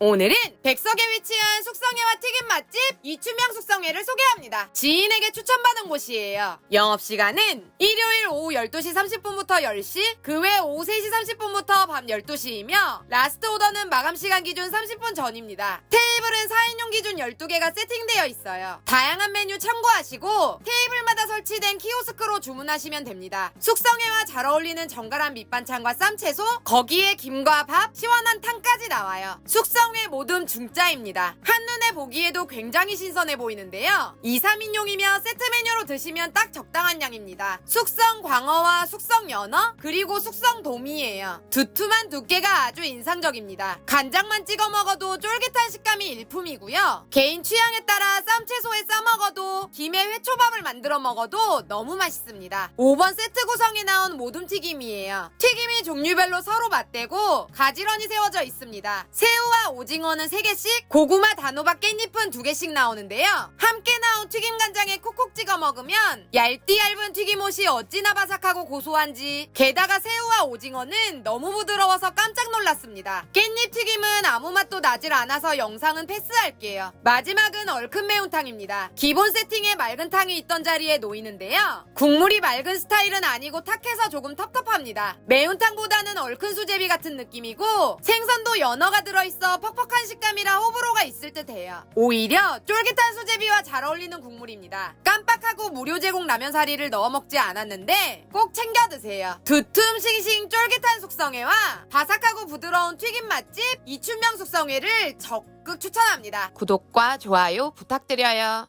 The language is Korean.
오늘은 백석에 위치한 숙성회와 튀김 맛집 이춘명 숙성회를 소개합니다. 지인에게 추천받은 곳이에요. 영업시간은 일요일 오후 12시 30분부터 10시, 그 외 오후 3시 30분부터 밤 12시이며 라스트 오더는 마감시간 기준 30분 전입니다. 테이블은 4인용 기준 12개가 세팅되어 있어요. 다양한 메뉴 참고하시고 테이블마다 설치된 키오스크로 주문하시면 됩니다. 숙성회와 잘 어울리는 정갈한 밑반찬과 쌈채소, 거기에 김과 밥, 시원한 탕까지 나와요. 숙성 회 모듬 중짜입니다. 한눈에 보기에도 굉장히 신선해 보이는데요. 2, 3인용이며 세트 메뉴로 드시면 딱 적당한 양입니다. 숙성 광어와 숙성 연어, 그리고 숙성 도미예요. 두툼한 두께가 아주 인상적입니다. 간장만 찍어 먹어도 쫄깃한 식감이 일품이고요. 개인 취향에 따라 김에 회초밥을 만들어 먹어도 너무 맛있습니다. 5번 세트 구성에 나온 모둠튀김이에요. 튀김이 종류별로 서로 맞대고 가지런히 세워져 있습니다. 새우와 오징어는 3개씩, 고구마, 단호박, 깻잎은 2개씩 나오는데요. 함께 나온 튀김 간장에 콕콕 찍어 먹으면 얇디 얇은 튀김옷이 어찌나 바삭하고 고소한지 게다가 새우와 오징어는 너무 부드러워서 깜짝 놀랐습니다. 깻잎 튀김은 아무 맛도 나질 않아서 영상은 패스할게요. 마지막은 얼큰 매운탕입니다. 기본 세팅에 맑은 탕이 있던 자리에 놓이는데요. 국물이 맑은 스타일은 아니고 탁해서 조금 텁텁합니다. 매운탕보다는 얼큰 수제비 같은 느낌이고 생선도 연어가 들어있어 퍽퍽한 식감이라 호불호가 있을 듯해요. 오히려 쫄깃한 수제비와 잘 어울리는 국물입니다. 깜빡하고 무료 제공 라면 사리를 넣어 먹지 않았는데 꼭 챙겨 드세요. 두툼 싱싱 쫄깃한 숙성회와 바삭하고 부드러운 튀김 맛집 이춘명 숙성회를 적극 추천합니다. 구독과 좋아요 부탁드려요.